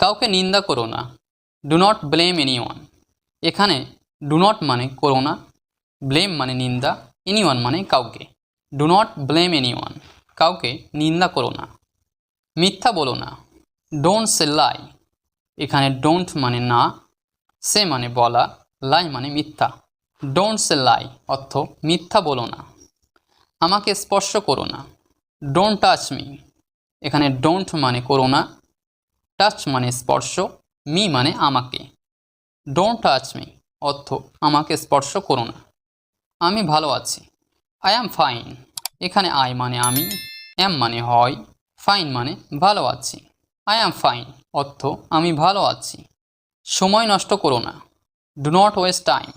কাউকে নিন্দা করো না। ডু নট ব্লেম এনিওয়ান এখানে ডু নট মানে করো না ব্লেম মানে নিন্দা এনিওয়ান মানে কাউকে। ডু নট ব্লেম এনিওয়ান কাউকে নিন্দা করো না। মিথ্যা বলো না। ডোন্ট সে লাই এখানে ডোন্ট মানে না সে মানে বলা লাই মানে মিথ্যা। ডোন্ট সে লাই অর্থ মিথ্যা বলো না। আমাকে স্পর্শ করো না। ডোন্ট টাচ মি এখানে ডোন্ট মানে করো না টাচ মানে স্পর্শ মি মানে আমাকে। ডোন্ট টাচ মি অর্থ আমাকে স্পর্শ করো না। আমি ভালো আছি। আই অ্যাম ফাইন এখানে আই মানে আমি অ্যাম মানে হয় ফাইন মানে ভালো আছি। আই অ্যাম ফাইন অর্থ আমি ভালো আছি। সময় নষ্ট করো না। ডু নট ওয়েস্ট টাইম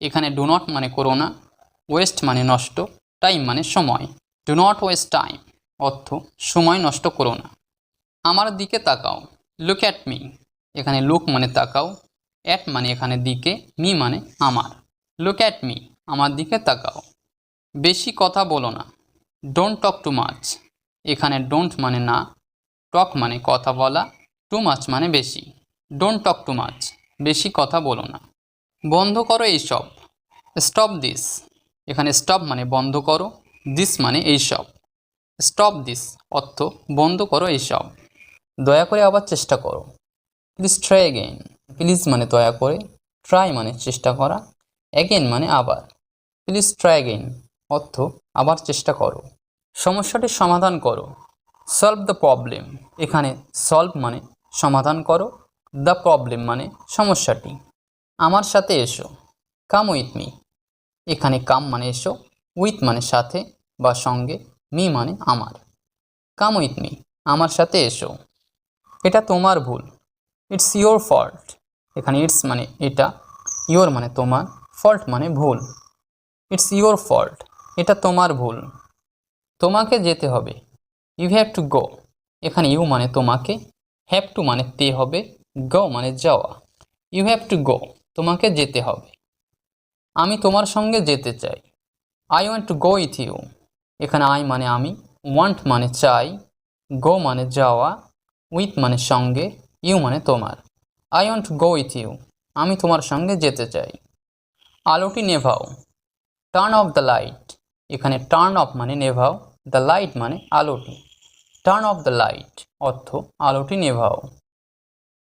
এখানে ডু নট মানে করো না। ওয়েস্ট মানে নষ্ট টাইম মানে সময়। ডু নট ওয়েস্ট টাইম অর্থ সময় নষ্ট করো না। আমার দিকে তাকাও। লুক অ্যাট মি এখানে লুক মানে তাকাও। অ্যাট মানে এখানে দিকে মি মানে আমার। লুক অ্যাট মি আমার দিকে তাকাও। বেশি কথা বলো না। ডোন্ট টক টু মাচ এখানে ডোন্ট মানে না। টক মানে কথা বলা। টু মাচ মানে বেশি। ডোন্ট টক টু মাচ বেশি কথা বলো না। বন্ধ করো এইসব। স্টপ দিস এখানে স্টপ মানে বন্ধ করো। দিস মানে এইসব। স্টপ দিস অর্থ বন্ধ করো এইসব। দয়া করে আবার চেষ্টা করো। প্লিজ ট্রাই অ্যাগেন প্লিজ মানে দয়া করে। ট্রাই মানে চেষ্টা করা। অ্যাগেন মানে আবার। প্লিজ ট্রাই অ্যাগেন অর্থ, আবার চেষ্টা করো। সমস্যাটির সমাধান করো। সলভ দ্য প্রবলেম এখানে সলভ মানে সমাধান করো। দ্য প্রবলেম মানে সমস্যাটি। আমার সাথে এসো। কাম উইথ মি এখানে কাম মানে এসো। উইথ মানে সাথে বা সঙ্গে। মি মানে আমার। কাম উইথ মি আমার সাথে এসো। এটা তোমার ভুল। ইটস ইয়োর ফল্ট এখানে ইটস মানে এটা ইয়োর মানে তোমার ফল্ট মানে ভুল। ইটস ইয়োর ফল্ট এটা তোমার ভুল। তোমাকে যেতে হবে। ইউ হ্যাভ টু গো এখানে ইউ মানে তোমাকে হ্যাভ টু মানে তে হবে গো মানে যাওয়া। ইউ হ্যাভ টু গো তোমাকে যেতে হবে। আমি তোমার সঙ্গে যেতে চাই। I want to go with you এখানে আই মানে আমি ওয়ান্ট মানে চাই গো মানে যাওয়া উইথ মানে সঙ্গে, ইউ মানে তোমার। I want go with you, আমি তোমার সঙ্গে যেতে চাই। আলোটি নেভাও। Turn off the light. এখানে টার্ন অফ মানে নেভাও, দ্য লাইট মানে আলোটি। টার্ন অফ দ্য লাইট অর্থ আলোটি নেভাও।